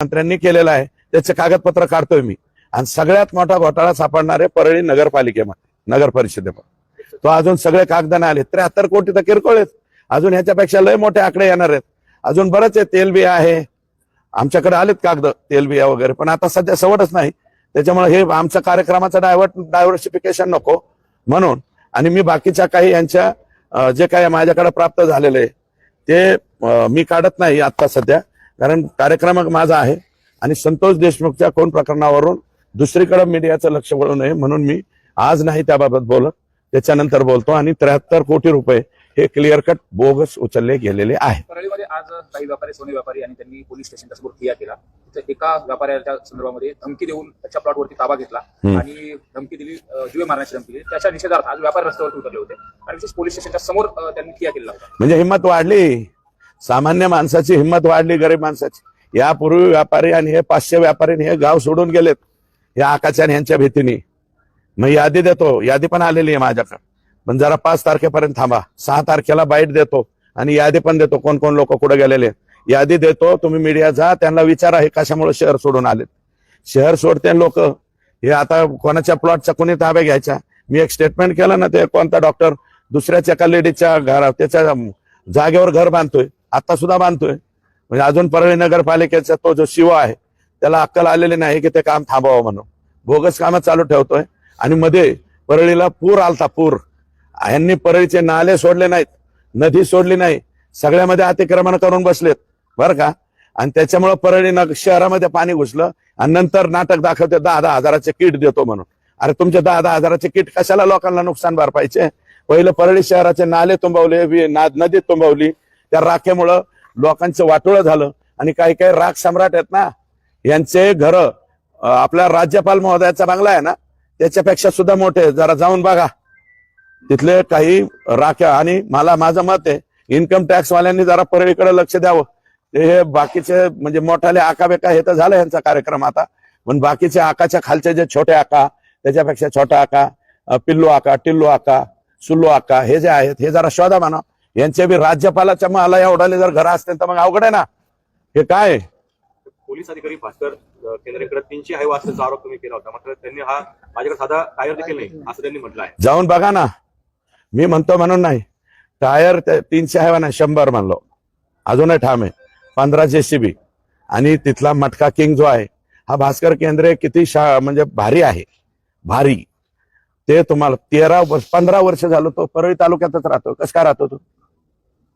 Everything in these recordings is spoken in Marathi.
मंत्र्यांनी केलेला आहे. त्याचे कागदपत्र काढतोय मी. आणि सगळ्यात मोठा घोटाळा सापडणार आहे परळी नगरपालिकेमध्ये नगर परिषदेमध्ये तो अजून सगळे कागद नाही आले त्र्याहत्तर कोटी तर किरकोळ आहेत. अजून ह्याच्यापेक्षा लय मोठे आकडे येणार आहेत. अजून बरेच आहे तेलबिया आहे. आमच्याकडे आलेत कागद तेलबिया वगैरे. पण आता सध्या सवडच नाही. त्याच्यामुळे हे आमच्या कार्यक्रमाचं डायव्हर्ट डायव्हर्सिफिकेशन नको म्हणून. आणि मी बाकीच्या काही यांच्या जे काही माझ्याकडे प्राप्त झालेले ते मी काढत नाही आता सध्या. कारण कार्यक्रम माझा आहे. आणि संतोष देशमुखच्या कोण प्रकरणावरून दुसरीकडे मीडियाचं लक्ष वळू नये म्हणून मी आज नाही त्याबाबत बोलत. त्याच्यानंतर बोलतो आणि त्र्याहत्तर कोटी रुपये हे क्लिअर कट बोगस उचलले गेलेले आहे परळीमध्ये आज काही व्यापारी सोने व्यापारी आणि त्यांनी पोलीस स्टेशनच्या समोर ठिया केला. तिथे एका व्यापाऱ्याच्या संदर्भामध्ये धमकी देऊन त्याच्या प्लॉटवरती ताबा घेतला. आणि धमकी दिली जीवे मारण्याची धमकी दिली. त्याच्या निषेधार्थ आज व्यापारी रस्त्यावरती उतरले होते. आणि विशेष पोलीस स्टेशनच्या समोर त्यांनी ठिया केला होता. म्हणजे हिंमत वाढली. सामान्य माणसाची हिंमत वाढली गरीब माणसाची. यापूर्वी व्यापारी आणि हे पाचशे व्यापारी हे गाव सोडून गेलेत या आकाशाने ह्यांच्या भीतीने. मग यादी देतो यादी पण आलेली आहे माझ्याकडे. पण जरा पाच तारखेपर्यंत थांबा. सहा तारखेला बाईट देतो आणि यादी पण देतो कोण कोण लोक कुठे गेलेले यादी देतो तुम्ही मीडिया जा त्यांना विचारा हे कशामुळे शहर सोडून आलेत. शहर सोडते लोक. हे आता कोणाच्या प्लॉटचा कोणी ताब्या घ्यायचा मी एक स्टेटमेंट केलं ना ते कोणता डॉक्टर दुसऱ्याच्या एका लेडीजच्या घरा त्याच्या जागेवर घर बांधतोय. आता सुद्धा बांधतोय. म्हणजे अजून परळी नगरपालिकेचा तो जो शिव आहे त्याला अक्कल आलेली नाही की ते काम थांबावं म्हणून. बोगस कामं चालू ठेवतोय आणि मध्ये परळीला पूर आलता पूर. यांनी परळीचे नाले सोडले नाहीत नदी सोडली नाही सगळ्यामध्ये अतिक्रमण करून बसलेत बरं का? आणि त्याच्यामुळं परळी नग शहरामध्ये पाणी घुसलं आणि नंतर नाटक दाखवते दहा दहा हजाराचे किट देतो म्हणून. अरे तुमचे दहा दहा हजाराचे किट कशाला लोकांना नुकसान भरपायचे? पहिलं परळी शहराचे नाले तुंबवले नदी तुंबवली त्या राखेमुळं लोकांचं वाटोळं झालं. आणि काही काही राख सम्राट आहेत ना यांचे घर आपल्या राज्यपाल महोदयाचा बंगला आहे ना त्याच्यापेक्षा सुद्धा मोठे जरा जाऊन बघा. तिथले काही राख्या आणि मला माझं मत आहे इन्कम टॅक्स वाल्यांनी जरा परळीकडे लक्ष द्यावं. हे बाकीचे म्हणजे मोठाले आका बेका हे तर झालं यांचा कार्यक्रम आता. पण बाकीचे आकाच्या खालचे जे छोटे आका त्याच्यापेक्षा छोटा आका पिल्लू आका टिल्लू आका सुल्लू आका हे जे आहेत हे जरा शोधा म्हणा. यांचे बी राज्यपालाच्या मला एवढाले जर घर असतील तर मग अवघड आहे ना. हे काय? पोलीस अधिकारी भास्कर केंद्रेकडे तीनशे आहे असल्याचा आरोप तुम्ही केला होता. मात्र त्यांनी हा माझ्याकडे साधा टायर देखील नाही असं त्यांनी म्हटलं आहे. जाऊन बघा ना. मी म्हणतो म्हणून नाही. टायर तीनशे आहे ना शंभर म्हणलो. अजूनही ठाम आहे. पंधरा जेसीबी. आणि तिथला मटका किंग जो आहे हा भास्कर केंद्रे किती शा म्हणजे भारी आहे. भारी. ते तुम्हाला तेरा वर्ष पंधरा वर्ष झालं तो परळी तालुक्यातच राहतो. कसं काय राहतो तो?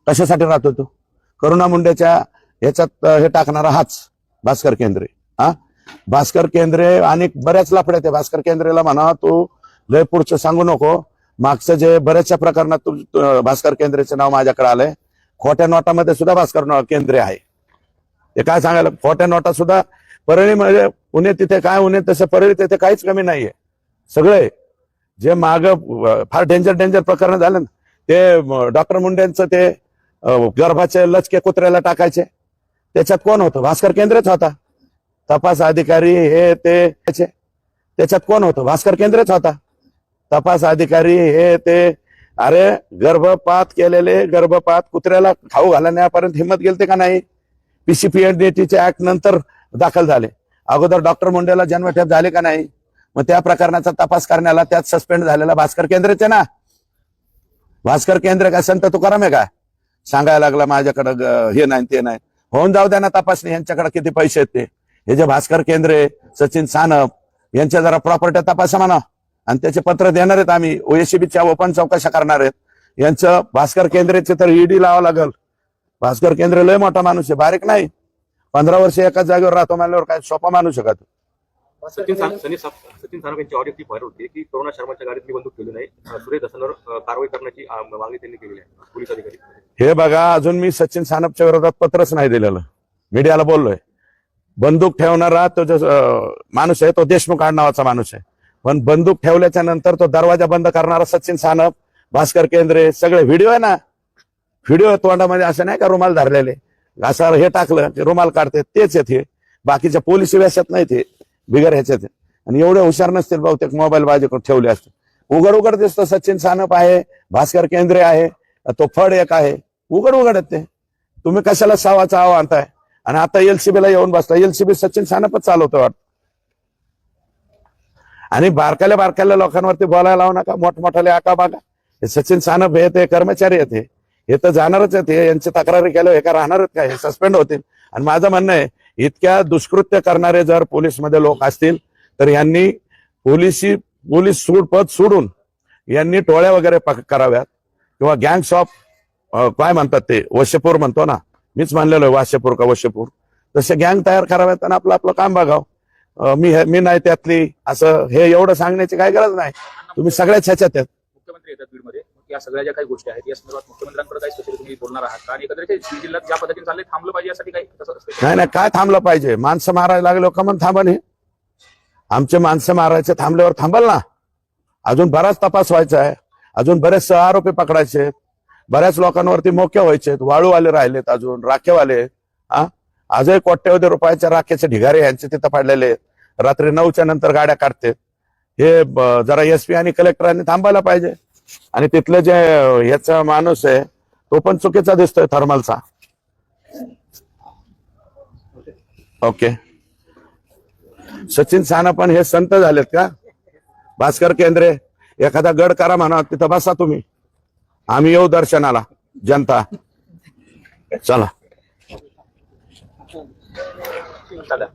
कशासाठी राहतो तो? करुणा मुंडेच्या ह्याच्यात हे टाकणारा हाच भास्कर केंद्रे. हा? भास्कर केंद्रे आणि बऱ्याच लाफड्यात आहे भास्कर केंद्रेला म्हणा तू लय पुढचं सांगू नको. मागचं जे बऱ्याचशा प्रकरणात तू भास्कर केंद्रेचं नाव माझ्याकडे आलंय. खोट्या नोटामध्ये सुद्धा भास्कर केंद्रे आहे. ते काय सांगायला? खोट्या नोटा सुद्धा परळी म्हणजे पुणे तिथे काय उन्हे तसं परळी तिथे काहीच कमी नाहीये. सगळे जे माग फार डेंजर डेंजर प्रकरण झालं ना ते डॉक्टर मुंडेंचं ते गर्भाचे लचके कुत्र्याला टाकायचे. त्याच्यात कोण होतं? भास्कर केंद्रेच होता. तपास अधिकारी हे ते त्याच्यात कोण होतं? भास्कर केंद्रेच होता. तपास अधिकारी हे ते अरे गर्भपात केलेले गर्भपात कुत्र्याला खाऊ घालण्यापर्यंत हिंमत गेलते का नाही? पीसीपीएनडीटीच्या ऍक्ट नंतर दाखल झाले. अगोदर डॉक्टर मुंडेला जन्मठेप झाले का नाही? मग त्या प्रकरणाचा तपास करण्याला त्यात सस्पेंड झालेला भास्कर केंद्रेचे ना? भास्कर केंद्र काय संत तुकाराम आहे का? सांगायला लागला माझ्याकडं हे नाही ते नाही. होऊन जाऊ द्या ना तपासणी यांच्याकडे किती पैसे आहेत ते? हे जे भास्कर केंद्रे सचिन सानप यांच्या जरा प्रॉपर्ट्या तपासा म्हणा. आणि त्याचे पत्र देणार आहेत आम्ही. ओएसीबीच्या ओपन चौकशा करणार आहेत. यांचं भास्कर केंद्रेचे तर ईडी लावावं लागल. भास्कर केंद्र लय मोठा माणूस आहे. बारीक नाही. पंधरा वर्ष एकाच जागेवर राहतो म्हणल्यावर काय सोपा माणूस शकत सचिन सान- सनी साप- सचिन सानप यांची ऑडिओ क्लिप व्हायरल होती की करुणा शर्माच्या गाडीत मी बंदूक ठेवली नाही. अ, सुरेश दसनवर कारवाई करण्याची अ, मागणी त्यांनी केलेली आहे पोलीस अधिकारी. हे बघा अजून मी सचिन सानपच्या विरोधात पत्रच नाही दिलेलं. मीडियाला बोललोय. बंदूक ठेवणारा तो जो अं, माणूस आहे तो देशमुख आडनावाचा माणूस आहे. पण बंदूक ठेवल्याच्या नंतर तो दरवाजा बंद करणारा सचिन सानप भास्कर केंद्रे सगळे व्हिडिओ आहे ना? व्हिडिओ तोंडामध्ये असं नाही का रुमाल धरलेले? असं हे टाकलं की रुमाल काढते तेच आहेत हे. बाकीच्या पोलीस वेशात नाही ते बिगर ह्याच्यात. आणि एवढे हुशार नसतील बहुतेक मोबाईल बाजूकडे ठेवले असते उघड उघड दिसतो सचिन सानप आहे भास्कर केंद्रे आहे तो फड एक आहे. उघड उघड आहेत ते. तुम्ही कशाला सावाचा आव आणताय? आणि आता एलसीबीला येऊन बसला. एलसीबी सचिन सानपच चालवतो वाटत. आणि बारकाल्या बारकाल्या लोकांवरती बोलायला लावू नका. मोठमोठाले आका बागा हे सचिन सानप हे ते कर्मचारी आहेत हे. तर जाणारच आहेत. हे यांची तक्रारी केलं हे का राहणारच काय? हे सस्पेंड होतील. आणि माझं म्हणणं आहे इतक्या दुष्कृत्य करणारे जर पोलीसमध्ये लोक असतील तर यांनी पोलिसी पोलीस सूड पद सोडून यांनी टोळ्या वगैरे पक- कराव्यात. किंवा गँग्स ऑफ काय म्हणतात ते वशपूर म्हणतो ना. मीच मानलेलो आहे वाशपूर का वशपूर तसे गँग तयार कराव्यात आणि आपलं आपलं काम बघावं. मी मी नाही त्यातली. असं हे एवढं सांगण्याची काय गरज नाही. तुम्ही सगळ्याच ह्याच्यात आहेत. मुख्यमंत्री येतात बीडमध्ये. या सगळ्या ज्या काही गोष्टी आहेत या संदर्भात मुख्यमंत्र्यांकडे काही स्पेशली तुम्ही बोलणार आहात का? आणि एकंदरीत बीड जिल्ह्यात ज्या पद्धतीने चालले थांबलं पाहिजे यासाठी काही नाही नाही काय थांबलं पाहिजे? माणसं मारायला लागले लोक म्हणून थांबा नाही. आमचे माणसं मारायचे थांबल्यावर थांबल ना. अजून बराच तपास व्हायचा आहे. अजून बरेच सह आरोपी पकडायचे. बऱ्याच लोकांवरती मोके व्हायचे. आहेत. वाळूवाले राहिलेत अजून राखेवाले. हा? आजही कोट्यवधी रुपयाच्या राखेचे ढिगारे यांचे तिथं पाडलेले रात्री नऊच्या नंतर गाड्या काढते. हे ब- जरा एसपी आणि कलेक्टरांनी थांबायला पाहिजे. आणि तिथलं जे याचा माणूस आहे तो पण चुकीचा दिसतोय थर्मलचा. ओके. सचिन साना पण हे संत झालेत का? भास्कर केंद्रे एखादा गड करा म्हणा तिथं बसा तुम्ही. आम्ही येऊ दर्शनाला जनता. चला चला.